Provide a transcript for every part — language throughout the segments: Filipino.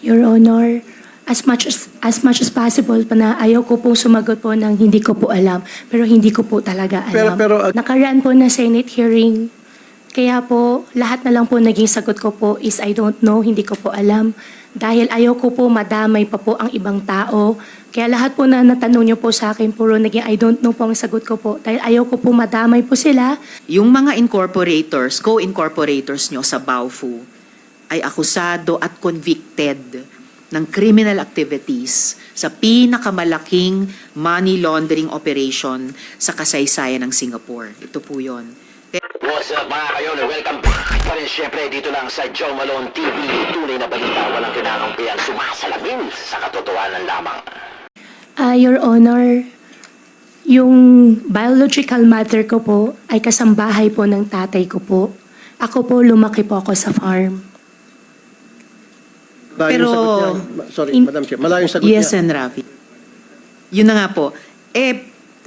Your Honor, as much as, as much as possible pa na ayaw ko po sumagot po ng hindi ko po alam. Pero hindi ko po talaga Pero- alam. pero, uh, Nakaraan po na Senate hearing. Kaya po, lahat na lang po naging sagot ko po is I don't know, hindi ko po alam. Dahil ayaw ko po madamay pa po ang ibang tao. Kaya lahat po na natanong niyo po sa akin, puro naging I don't know po ang sagot ko po. Dahil ayaw ko po madamay po sila. Yung mga incorporators, co-incorporators nyo sa Baofu ay akusado at convicted ng criminal activities sa pinakamalaking money laundering operation sa kasaysayan ng Singapore. Ito po yun. What's up mga kayon? Welcome back pa rin syempre dito lang sa Joe Malone TV. Tunay na balita, walang kinakampihan, sumasalamin sa katotohanan lamang. Ah, Your Honor, yung biological mother ko po ay kasambahay po ng tatay ko po. Ako po, lumaki po ako sa farm. Malayo Pero- sagot niya. Sorry, In- Madam Chair. Malayo yung sagot Yes, niya. and Rafi. Yun na nga po. Eh,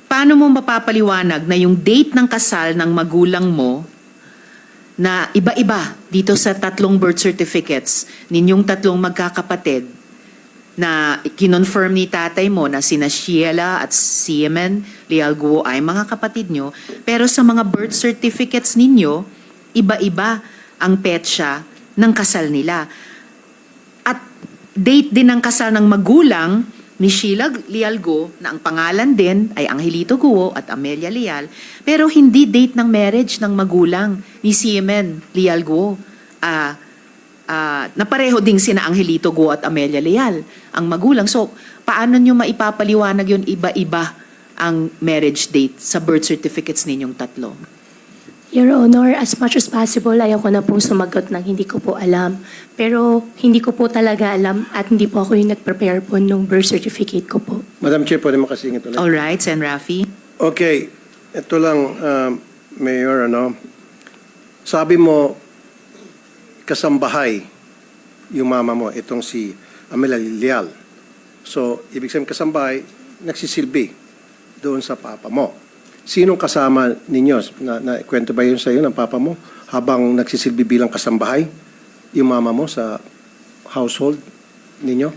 paano mo mapapaliwanag na yung date ng kasal ng magulang mo na iba-iba dito sa tatlong birth certificates ninyong tatlong magkakapatid na kinonfirm ni tatay mo na sina Sheila at Siemen Lialguo ay mga kapatid nyo, pero sa mga birth certificates ninyo, iba-iba ang petsa ng kasal nila. At date din ng kasal ng magulang ni Sheila Lialgo na ang pangalan din ay Angelito Guo at Amelia Lial, pero hindi date ng marriage ng magulang ni Siemen Lialgo. Ah, ah, na pareho ding sina Angelito Guo at Amelia Lial ang magulang. So, paano nyo maipapaliwanag yun iba-iba ang marriage date sa birth certificates ninyong tatlo? Your Honor, as much as possible, ayaw ko na pong sumagot ng hindi ko po alam. Pero hindi ko po talaga alam at hindi po ako yung nag-prepare po nung birth certificate ko po. Madam Chair, pwede makasingit ulit. Alright, Sen Rafi? Okay, ito lang, um, Mayor, ano, sabi mo, kasambahay yung mama mo, itong si Amelia Lial. So, ibig sabihin kasambahay, nagsisilbi doon sa papa mo. Sinong kasama ninyo? Na, na kwento ba yun sa iyo ng papa mo? Habang nagsisilbi bilang kasambahay, yung mama mo sa household ninyo?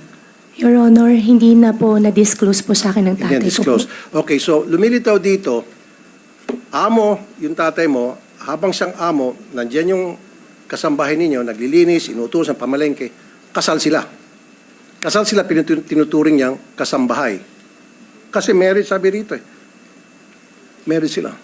Your Honor, hindi na po na-disclose po sa akin ng Hindi tatay ko po. disclose. Okay, so lumilitaw dito, amo, yung tatay mo, habang siyang amo, nandyan yung kasambahay ninyo, naglilinis, inutusan, pamalengke, kasal sila. Kasal sila, pinutu- tinuturing niyang kasambahay. Kasi marriage, sabi rito eh. Marriage sila.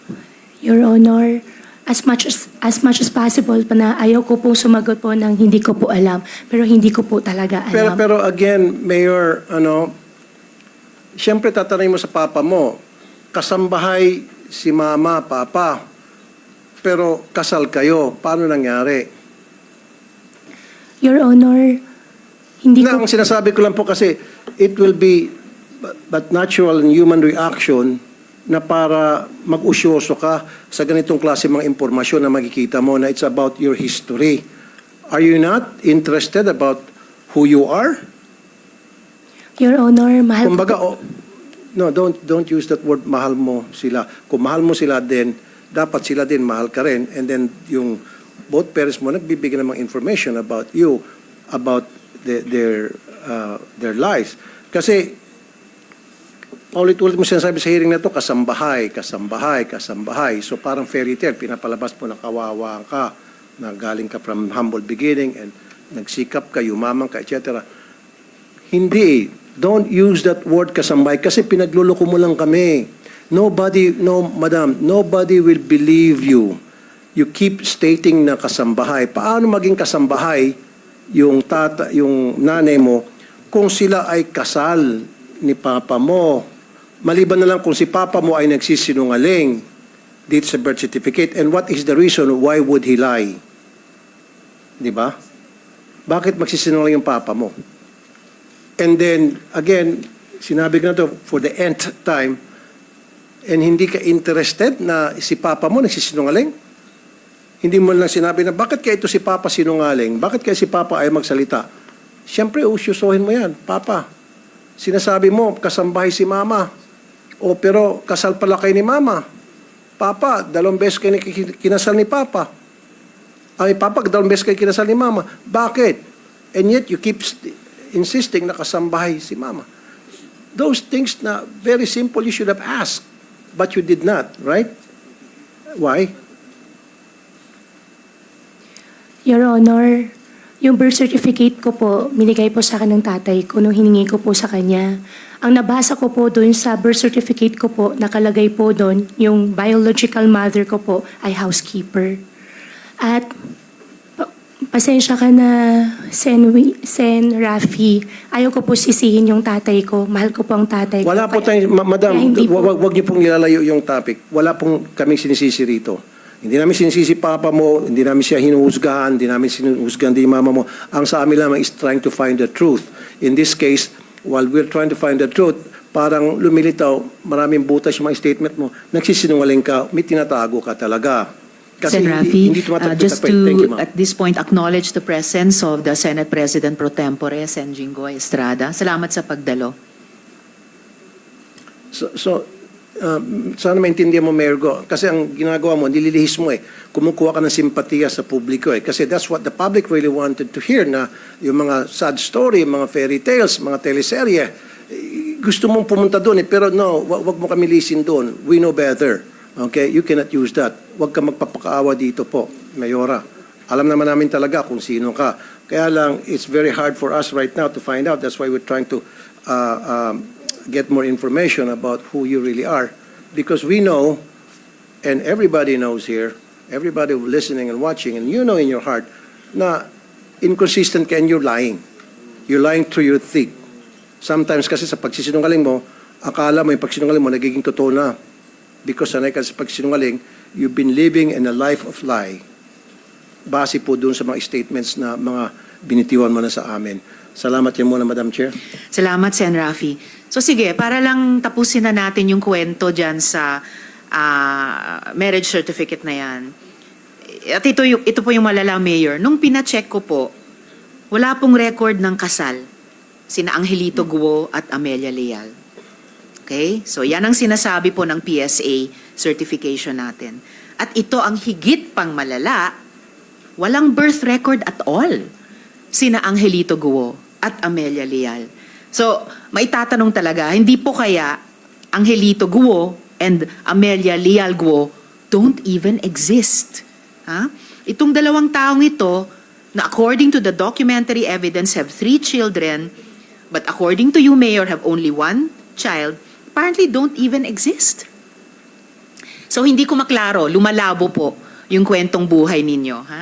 Your Honor, as much as, as much as possible pa na ayaw ko pong sumagot po ng hindi ko po alam. Pero hindi ko po talaga Pero, alam. pero again, Mayor, ano, siyempre tatanay mo sa papa mo, kasambahay si mama, papa, pero kasal kayo, paano nangyari? Your Honor, hindi na, ko... ang sinasabi ko lang po kasi it will be but, but natural and human reaction na para mag-usyoso ka sa ganitong klase mga impormasyon na makikita mo na it's about your history. Are you not interested about who you are? Your Honor, mahal ko Kumbaga, po- oh, no, don't don't use that word mahal mo sila. Kung mahal mo sila din, dapat sila din mahal ka rin. And then yung both parents mo nagbibigay ng mga information about you, about the, their uh, their lives. Kasi paulit-ulit mo sinasabi sa hearing na to, kasambahay, kasambahay, kasambahay. So parang fairy tale, pinapalabas mo na kawawa ka, na galing ka from humble beginning and nagsikap ka, yumaman ka, etc. Hindi. Don't use that word kasambay kasi pinagluloko mo lang kami. Nobody, no, madam, nobody will believe you. You keep stating na kasambahay. Paano maging kasambahay yung tata, yung nanay mo kung sila ay kasal ni papa mo? Maliban na lang kung si papa mo ay nagsisinungaling dito sa birth certificate. And what is the reason why would he lie? Di ba? Bakit magsisinungaling yung papa mo? And then, again, sinabi ko na to for the nth time, and hindi ka interested na si Papa mo nagsisinungaling? Hindi mo lang sinabi na, bakit kaya ito si Papa sinungaling? Bakit kaya si Papa ay magsalita? Siyempre, usyusohin mo yan. Papa, sinasabi mo, kasambahay si Mama. O, pero kasal pala kayo ni Mama. Papa, dalawang beses kayo kinasal ni Papa. Ay, Papa, dalawang beses kayo kinasal ni Mama. Bakit? And yet, you keep st- insisting na kasambahay si mama. Those things na very simple you should have asked, but you did not, right? Why? Your Honor, yung birth certificate ko po, minigay po sa akin ng tatay ko nung hiningi ko po sa kanya. Ang nabasa ko po doon sa birth certificate ko po, nakalagay po doon, yung biological mother ko po ay housekeeper. At pa- pasensya ka na, Sen, Sen Rafi, ayaw ko po sisihin yung tatay ko. Mahal ko po ang tatay ko. Wala po Kaya- tayong, ma- madam, kaya hindi po- wag, wag niyo pong ilalayo yung topic. Wala pong kaming sinisisi rito. Hindi namin sinisisi papa mo, hindi namin siya hinuhusgahan, hindi namin sinuhusgahan din mama mo. Ang sa amin lamang is trying to find the truth. In this case, while we're trying to find the truth, parang lumilitaw, maraming butas yung mga statement mo, nagsisinungaling ka, may tinatago ka talaga. Sen. hindi, Rafi, hindi uh, tumatagpit just you, to, ma'am. at this point, acknowledge the presence of the Senate President Pro Tempore, Sen. Jinggoy Estrada. Salamat sa pagdalo. So, so uh, sana maintindihan mo, Mayor Go. Kasi ang ginagawa mo, nililihis mo eh. Kumukuha ka ng simpatiya sa publiko eh. Kasi that's what the public really wanted to hear na yung mga sad story, mga fairy tales, mga teleserye. eh, Gusto mong pumunta doon eh. Pero no, wag mo kami lisin doon. We know better. Okay? You cannot use that. Wag ka magpapakaawa dito po, Mayora. Alam naman namin talaga kung sino ka. Kaya lang, it's very hard for us right now to find out. That's why we're trying to uh, um, get more information about who you really are. Because we know, and everybody knows here, everybody listening and watching, and you know in your heart, na inconsistent ka and you're lying. You're lying through your thick. Sometimes kasi sa pagsisinungaling mo, akala mo yung pagsinungaling mo nagiging totoo na. Because sanay ka sa pagsinungaling, you've been living in a life of lie. Base po dun sa mga statements na mga binitiwan mo na sa amin. Salamat yan muna, Madam Chair. Salamat, Sen. Rafi. So sige, para lang tapusin na natin yung kwento dyan sa ah, marriage certificate na yan. At ito, yung, ito po yung malala, Mayor. Nung pinacheck ko po, wala pong record ng kasal. Sina Angelito Guo at Amelia Leal. Okay? So yan ang sinasabi po ng PSA certification natin. At ito ang higit pang malala, walang birth record at all. Sina Angelito Guo at Amelia Leal. So, maitatanong talaga, hindi po kaya Angelito Guo and Amelia Leal Guo don't even exist. Ha? Itong dalawang taong ito, na according to the documentary evidence have three children, but according to you, Mayor, have only one child, apparently don't even exist. So hindi ko maklaro, lumalabo po yung kwentong buhay ninyo. Ha?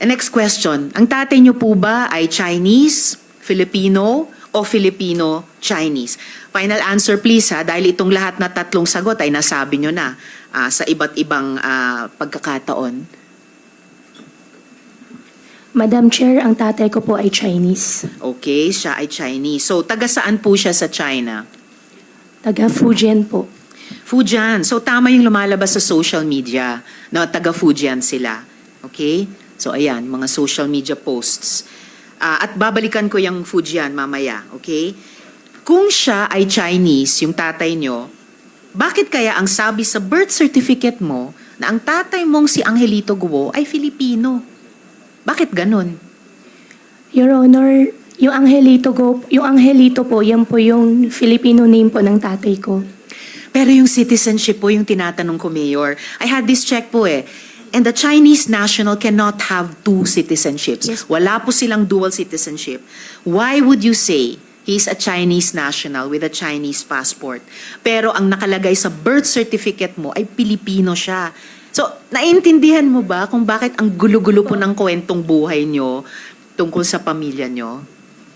Next question, ang tatay niyo po ba ay Chinese, Filipino, o Filipino-Chinese? Final answer please ha, dahil itong lahat na tatlong sagot ay nasabi niyo na ah, sa iba't ibang ah, pagkakataon. Madam Chair, ang tatay ko po ay Chinese. Okay, siya ay Chinese. So taga saan po siya sa China? Taga Fujian po. Fujian. So tama yung lumalabas sa social media na taga Fujian sila. Okay? So ayan, mga social media posts. Ah, at babalikan ko yung Fujian mamaya, okay? Kung siya ay Chinese, yung tatay nyo, bakit kaya ang sabi sa birth certificate mo na ang tatay mong si Angelito Guo ay Filipino? Bakit ganun? Your Honor, yung Angelito, go, yung Angelito po, yan po yung Filipino name po ng tatay ko. Pero yung citizenship po yung tinatanong ko, Mayor. I had this check po eh. And the Chinese national cannot have two citizenships. Yes. Wala po silang dual citizenship. Why would you say he's a Chinese national with a Chinese passport? Pero ang nakalagay sa birth certificate mo ay Pilipino siya. So, naiintindihan mo ba kung bakit ang gulo-gulo po ng kwentong buhay nyo tungkol sa pamilya nyo?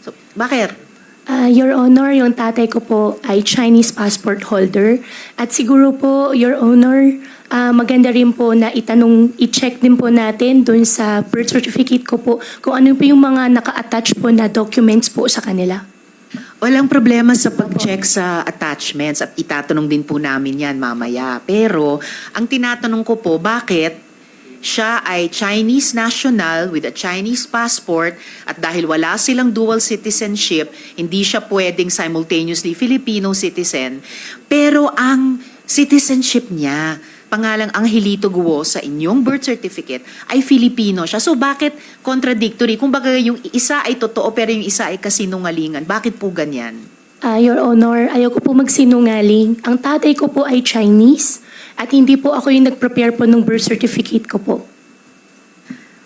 So, bakit? Ah, Your Honor, yung tatay ko po ay Chinese passport holder. At siguro po, Your Honor, ah, maganda rin po na itanong, i-check din po natin dun sa birth certificate ko po kung ano po yung mga naka-attach po na documents po sa kanila. Walang problema sa pag-check sa attachments at itatanong din po namin yan mamaya. Pero ang tinatanong ko po, bakit siya ay Chinese national with a Chinese passport at dahil wala silang dual citizenship, hindi siya pwedeng simultaneously Filipino citizen. Pero ang citizenship niya, pangalang Angelito Guo sa inyong birth certificate ay Filipino siya. So bakit contradictory? Kung baga yung isa ay totoo pero yung isa ay kasinungalingan. Bakit po ganyan? Ah, Your Honor, ayoko po magsinungaling. Ang tatay ko po ay Chinese at hindi po ako yung nag-prepare po ng birth certificate ko po.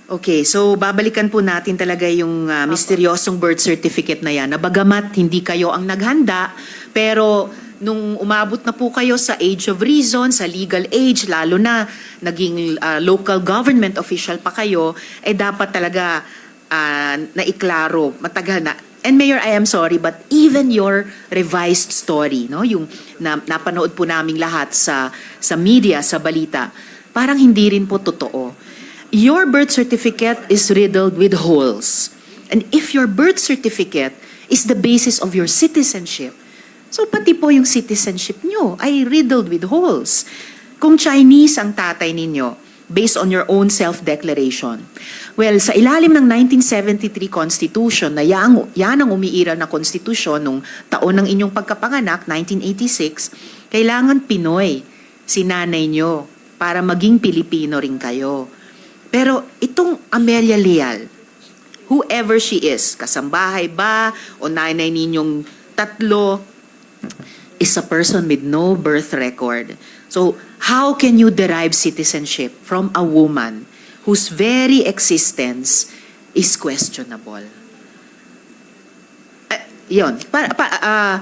Okay, so babalikan po natin talaga yung ah, misteryosong birth certificate na yan. Na bagamat hindi kayo ang naghanda, pero nung umabot na po kayo sa age of reason, sa legal age, lalo na naging ah, local government official pa kayo, eh dapat talaga ah, naiklaro, matagal na. And Mayor, I am sorry, but even your revised story, no, yung na, napanood po naming lahat sa sa media, sa balita, parang hindi rin po totoo. Your birth certificate is riddled with holes. And if your birth certificate is the basis of your citizenship, so pati po yung citizenship nyo ay riddled with holes. Kung Chinese ang tatay ninyo, based on your own self-declaration, well, sa ilalim ng 1973 Constitution, na yan, yan ang umiiral na konstitusyon nung taon ng inyong pagkapanganak, 1986, kailangan Pinoy si nanay nyo para maging Pilipino rin kayo. Pero itong Amelia Leal, whoever she is, kasambahay ba o nanay ninyong tatlo, is a person with no birth record. So, how can you derive citizenship from a woman whose very existence is questionable? Eh, yun. Pa, pa, ah,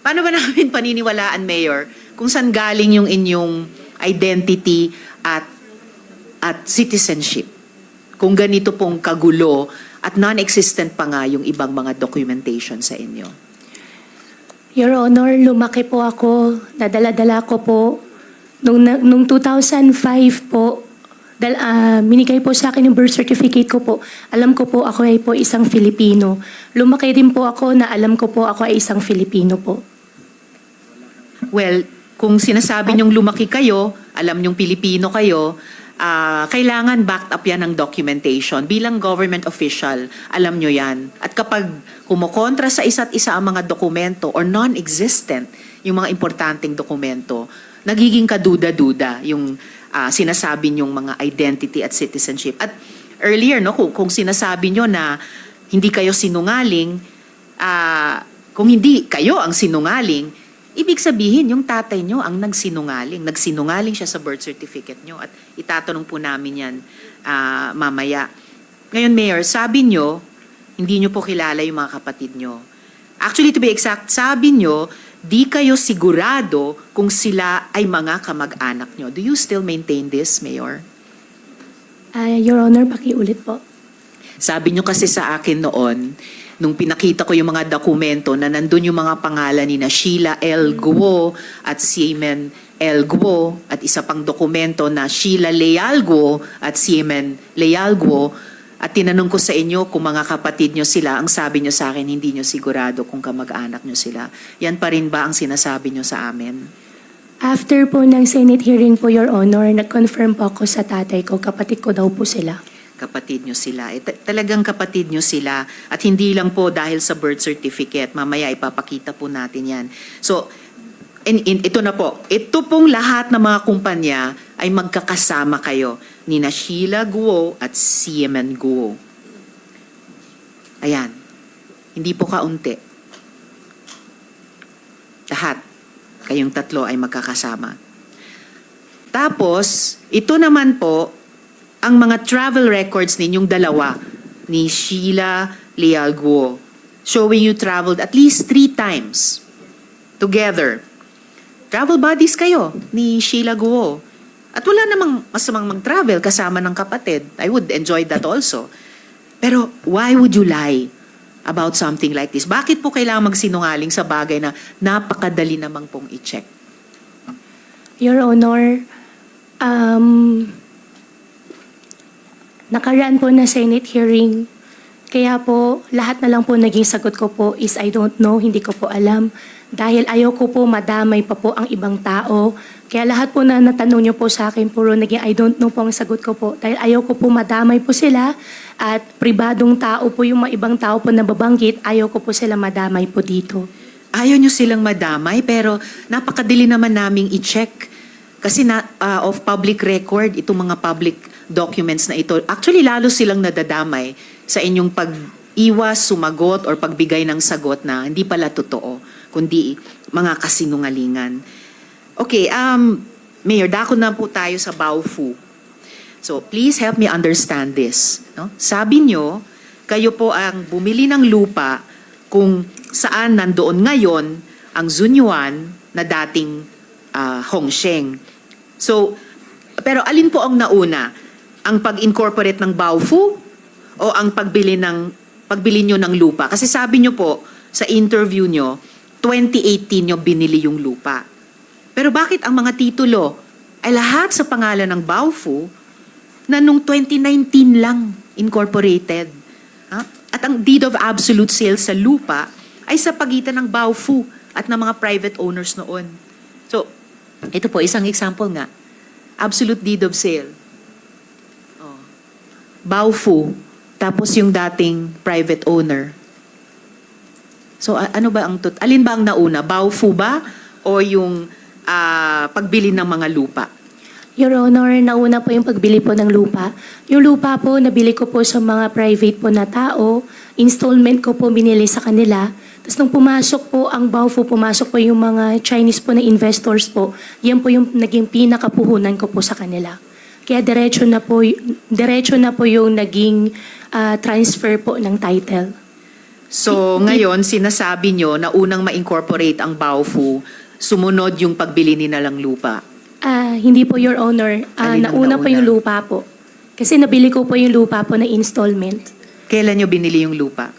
paano ba namin paniniwalaan, Mayor, kung saan galing yung inyong identity at at citizenship. Kung ganito pong kagulo at non-existent pa nga yung ibang mga documentation sa inyo. Your Honor, lumaki po ako, nadala-dala ko po. Nung, nung 2005 po, dal, ah, minigay po sa akin yung birth certificate ko po. Alam ko po ako ay po isang Filipino. Lumaki din po ako na alam ko po ako ay isang Filipino po. Well, kung sinasabi niyong lumaki kayo, alam niyong Pilipino kayo, ah, kailangan backed up yan ng documentation. Bilang government official, alam niyo yan. At kapag kumukontra sa isa't isa ang mga dokumento or non-existent yung mga importanteng dokumento, nagiging kaduda-duda yung ah, sinasabi niyong mga identity at citizenship. At earlier, no, kung, kung sinasabi niyo na hindi kayo sinungaling, ah, kung hindi kayo ang sinungaling, ibig sabihin yung tatay nyo ang nagsinungaling. Nagsinungaling siya sa birth certificate nyo at itatanong po namin yan ah, mamaya. Ngayon, Mayor, sabi nyo, hindi nyo po kilala yung mga kapatid nyo. Actually, to be exact, sabi nyo, di kayo sigurado kung sila ay mga kamag-anak nyo. Do you still maintain this, Mayor? Ah, Your Honor, pakiulit po. Sabi nyo kasi sa akin noon, nung pinakita ko yung mga dokumento na nandun yung mga pangalan ni na Sheila L. Guo at Siemen L. Guo at isa pang dokumento na Sheila Leal Guo at Siemen Leal Guo at tinanong ko sa inyo kung mga kapatid nyo sila, ang sabi nyo sa akin, hindi nyo sigurado kung kamag-anak nyo sila. Yan pa rin ba ang sinasabi nyo sa amin? After po ng Senate hearing po, Your Honor, nag-confirm po ako sa tatay ko, kapatid ko daw po sila. Kapatid nyo sila. Ta- talagang kapatid nyo sila. At hindi lang po dahil sa birth certificate. Mamaya ipapakita po natin yan. So, in, in, ito na po. Ito pong lahat ng mga kumpanya ay magkakasama kayo. Ni na Sheila Guo at Siemen Guo. Ayan. Hindi po kaunti. Lahat. Kayong tatlo ay magkakasama. Tapos, ito naman po, ang mga travel records ninyong dalawa ni Sheila Leal Guo showing you traveled at least three times together. Travel buddies kayo ni Sheila Guo. At wala namang masamang mag-travel kasama ng kapatid. I would enjoy that also. Pero why would you lie about something like this? Bakit po kailangan magsinungaling sa bagay na napakadali namang pong i-check? Your Honor, um, nakaraan po na Senate hearing. Kaya po, lahat na lang po naging sagot ko po is I don't know, hindi ko po alam. Dahil ayaw ko po madamay pa po ang ibang tao. Kaya lahat po na natanong niyo po sa akin, puro naging I don't know po ang sagot ko po. Dahil ayaw ko po madamay po sila at pribadong tao po yung mga ibang tao po na babanggit, ayaw ko po sila madamay po dito. Ayaw nyo silang madamay, pero napakadali naman naming i-check. Kasi na, ah, of public record, itong mga public documents na ito, actually lalo silang nadadamay sa inyong pag-iwas, sumagot, or pagbigay ng sagot na hindi pala totoo, kundi mga kasinungalingan. Okay, um, Mayor, dako na po tayo sa Baofu. So, please help me understand this. No? Sabi nyo, kayo po ang bumili ng lupa kung saan nandoon ngayon ang Zunyuan na dating ah, Hongsheng. So, pero alin po ang nauna? Ang pag-incorporate ng Baofu o ang pagbili ng pagbili nyo ng lupa? Kasi sabi nyo po sa interview nyo, 2018 nyo binili yung lupa. Pero bakit ang mga titulo ay lahat sa pangalan ng Baofu na nung 2019 lang incorporated? Ha? At ang deed of absolute sale sa lupa ay sa pagitan ng Baofu at ng mga private owners noon. So, ito po, isang example nga. Absolute deed of sale. Baofu, tapos yung dating private owner. So, ano ba ang tut alin ba ang nauna? Baofu ba o yung ah, pagbili ng mga lupa? Your Honor, nauna po yung pagbili po ng lupa. Yung lupa po, nabili ko po sa mga private po na tao. Installment ko po binili sa kanila. Tapos nung pumasok po ang Baofu, pumasok po yung mga Chinese po na investors po. Yan po yung naging pinakapuhunan ko po sa kanila. Kaya diretso na po, diretso na po yung naging ah, transfer po ng title. So, ngayon, sinasabi nyo na unang ma-incorporate ang Baofu, sumunod yung pagbili ni nalang lupa. Ah, hindi po, Your Honor. Ah, Alin ang nauna po nauna? yung lupa po. Kasi nabili ko po yung lupa po na installment. Kailan nyo binili yung lupa?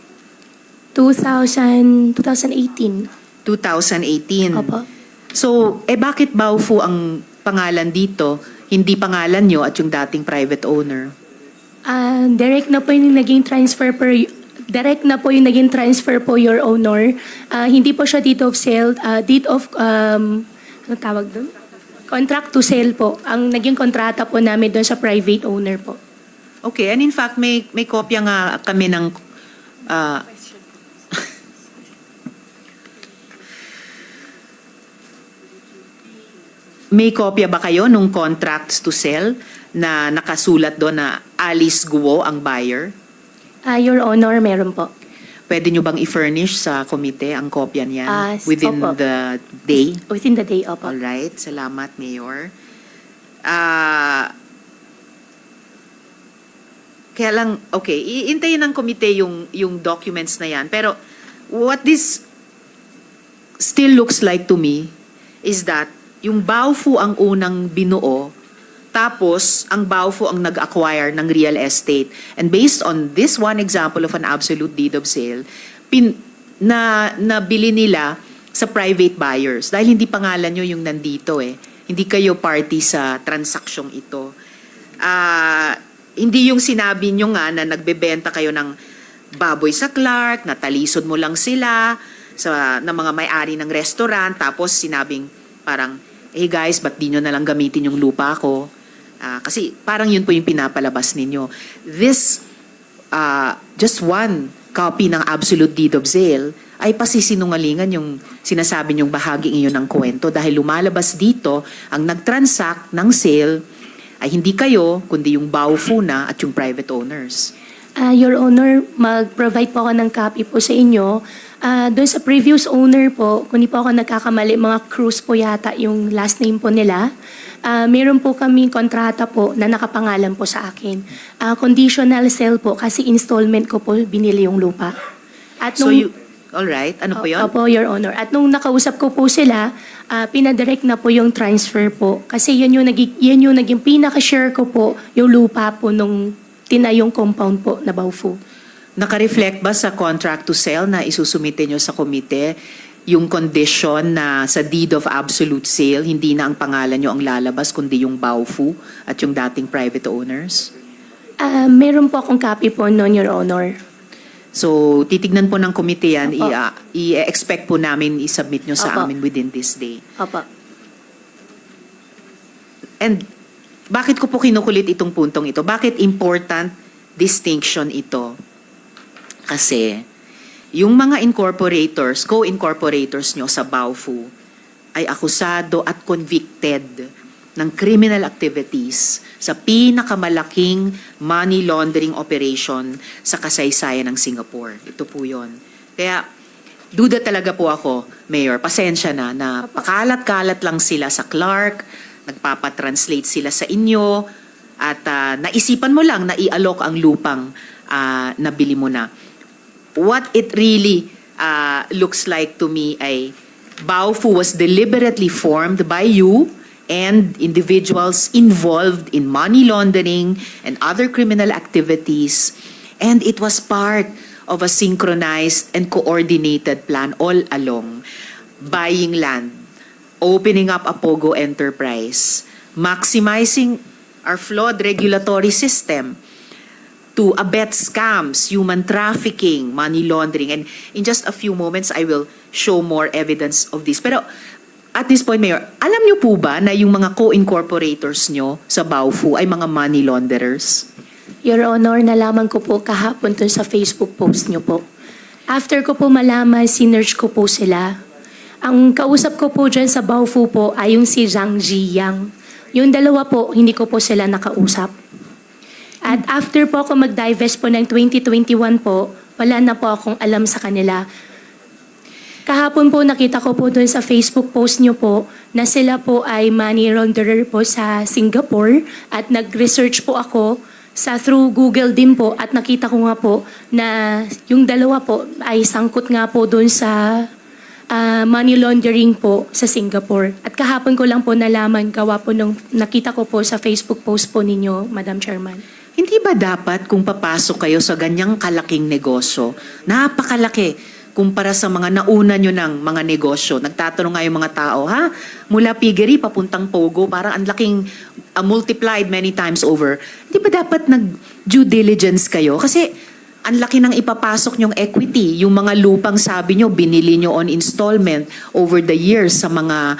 2000, 2018. 2018. Opo. So, eh bakit Baofu ang pangalan dito, hindi pangalan nyo at yung dating private owner? Ah, direct na po yung naging transfer per direct na po yung naging transfer po your owner. Ah, hindi po siya deed of sale, ah, deed of um ano tawag doon? Contract to sale po. Ang naging kontrata po namin doon sa private owner po. Okay, and in fact, may, may kopya nga kami ng... ah, may kopya ba kayo nung contracts to sell na nakasulat doon na Alice Guo ang buyer? Ah, your honor, meron po. Pwede nyo bang i-furnish sa komite ang kopya niyan Ah, within opo. the day? Within the day, opo. All right, salamat Mayor. Ah kaya lang, okay, iintayin ng komite yung, yung documents na yan. Pero what this still looks like to me is that yung Baofu ang unang binuo, tapos ang Baofu ang nag-acquire ng real estate. And based on this one example of an absolute deed of sale, pin, na nabili nila sa private buyers dahil hindi pangalan nyo yung nandito eh. Hindi kayo party sa transaksyong ito. Ah, hindi yung sinabi nyo nga na nagbebenta kayo ng baboy sa Clark, natalisod mo lang sila sa ng mga may-ari ng restaurant tapos sinabing parang eh guys, ba't di nyo na lang gamitin yung lupa ko? Ah, kasi parang yun po yung pinapalabas ninyo. This, ah, just one copy ng absolute deed of sale ay pasisinungalingan yung sinasabi nyong bahagi iyon ng kwento dahil lumalabas dito ang nag-transact ng sale ay hindi kayo, kundi yung Baofu na at yung private owners. Ah, Your Honor, mag-provide po ako ng copy po sa inyo. Ah, doon sa previous owner po, kung di po ako nagkakamali, mga Cruz po yata yung last name po nila. Ah, meron po kaming kontrata po na nakapangalan po sa akin. Ah, conditional sale po kasi installment ko po binili yung lupa. At So nung- you, all right, ano po yun? Opo, Your Honor. At nung nakausap ko po sila, ah, pinadirect na po yung transfer po. Kasi yan yung, naging, yan yung naging pinaka-share ko po, yung lupa po nung tinayong compound po na Baofu. Naka-reflect ba sa contract to sell na isusumite nyo sa komite yung condition na sa deed of absolute sale, hindi na ang pangalan nyo ang lalabas, kundi yung Baofu at yung dating private owners? Ah, meron po akong copy po noon, Your Honor. So, titignan po ng komite yan, i-expect po namin i-submit nyo sa Opo. amin within this day. Opo. And bakit ko po kinukulit itong puntong ito? Bakit important distinction ito? Kasi yung mga incorporators, co-incorporators nyo sa Baofu ay akusado at convicted ng criminal activities sa pinakamalaking money laundering operation sa kasaysayan ng Singapore. Ito po yun. Kaya, duda talaga po ako, Mayor, pasensya na, na pakalat-kalat lang sila sa Clark, nagpapatranslate sila sa inyo, at ah, naisipan mo lang na i-alok ang lupang ah, nabili mo na. What it really ah, looks like to me ay Baofu was deliberately formed by you and individuals involved in money laundering and other criminal activities. And it was part of a synchronized and coordinated plan all along. Buying land, opening up a POGO enterprise, maximizing our flawed regulatory system to abet scams, human trafficking, money laundering. And in just a few moments, I will show more evidence of this. Pero at this point, Mayor, alam niyo po ba na yung mga co-incorporators nyo sa Baofu ay mga money launderers? Your Honor, nalaman ko po kahapon dun sa Facebook post niyo po. After ko po malaman, sinerge ko po sila. Ang kausap ko po dyan sa Baofu po ay yung si Zhang Ziyang. Yung dalawa po, hindi ko po sila nakausap. At after po ako mag-divest po ng 2021 po, wala na po akong alam sa kanila. Kahapon po nakita ko po doon sa Facebook post niyo po na sila po ay money launderer po sa Singapore at nag-research po ako sa through Google din po at nakita ko nga po na yung dalawa po ay sangkot nga po doon sa ah, money laundering po sa Singapore. At kahapon ko lang po nalaman gawa po nung nakita ko po sa Facebook post po ninyo, Madam Chairman. Hindi ba dapat kung papasok kayo sa ganyang kalaking negosyo, napakalaki kumpara sa mga nauna nyo ng mga negosyo? Nagtatanong nga yung mga tao, ha? Mula piggery, papuntang pogo, parang ang laking uh, multiplied many times over. Hindi ba dapat nag-due diligence kayo? Kasi ang laki ng ipapasok nyong equity. Yung mga lupang sabi nyo, binili nyo on installment over the years sa mga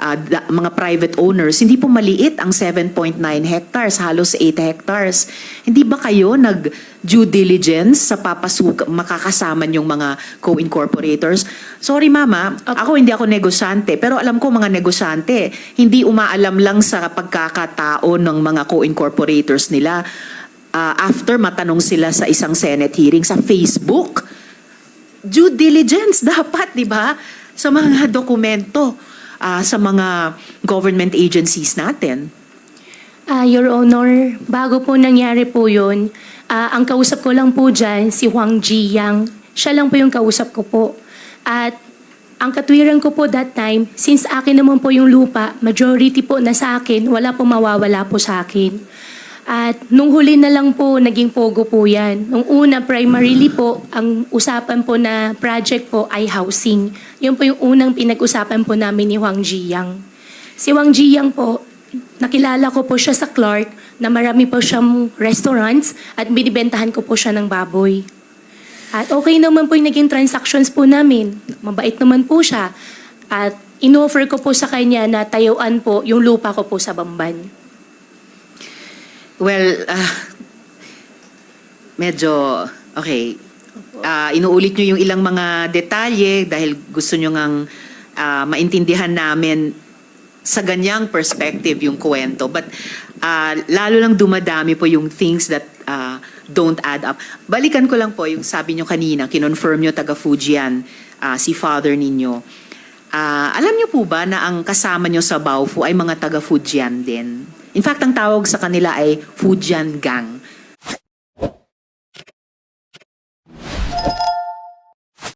ah, da- mga private owners, hindi po maliit ang 7.9 hectares, halos 8 hectares. Hindi ba kayo nag due diligence sa papasuk makakasama yung mga co-incorporators? Sorry mama, ako hindi ako negosyante, pero alam ko mga negosyante, hindi umaalam lang sa pagkakatao ng mga co-incorporators nila. Ah, after matanong sila sa isang Senate hearing sa Facebook, due diligence dapat, di ba? Sa mga dokumento, ah, sa mga government agencies natin. Ah, Your Honor, bago po nangyari po yun, ah, ang kausap ko lang po dyan, si Huang Jiyang. Siya lang po yung kausap ko po. At ang katwiran ko po that time, since akin naman po yung lupa, majority po na sa akin, wala po mawawala po sa akin. At nung huli na lang po, naging pogo po yan. Nung una, primarily po, ang usapan po na project po ay housing. Yun po yung unang pinag-usapan po namin ni Huang Jiyang. Si Wang Jiyang po, nakilala ko po siya sa Clark na marami po siyang restaurants at binibentahan ko po siya ng baboy. At okay naman po yung naging transactions po namin. Mabait naman po siya. At inoffer ko po sa kanya na tayuan po yung lupa ko po sa Bamban. Well, ah, medyo, okay. Ah, inuulit nyo yung ilang mga detalye dahil gusto nyo ngang ah, maintindihan namin sa ganyang perspective yung kwento. But ah, lalo lang dumadami po yung things that ah, don't add up. Balikan ko lang po yung sabi nyo kanina, kinonfirm nyo taga Fujian, ah, si father ninyo. Ah, alam nyo po ba na ang kasama nyo sa Baofu ay mga taga Fujian din? In fact, ang tawag sa kanila ay Fujian Gang.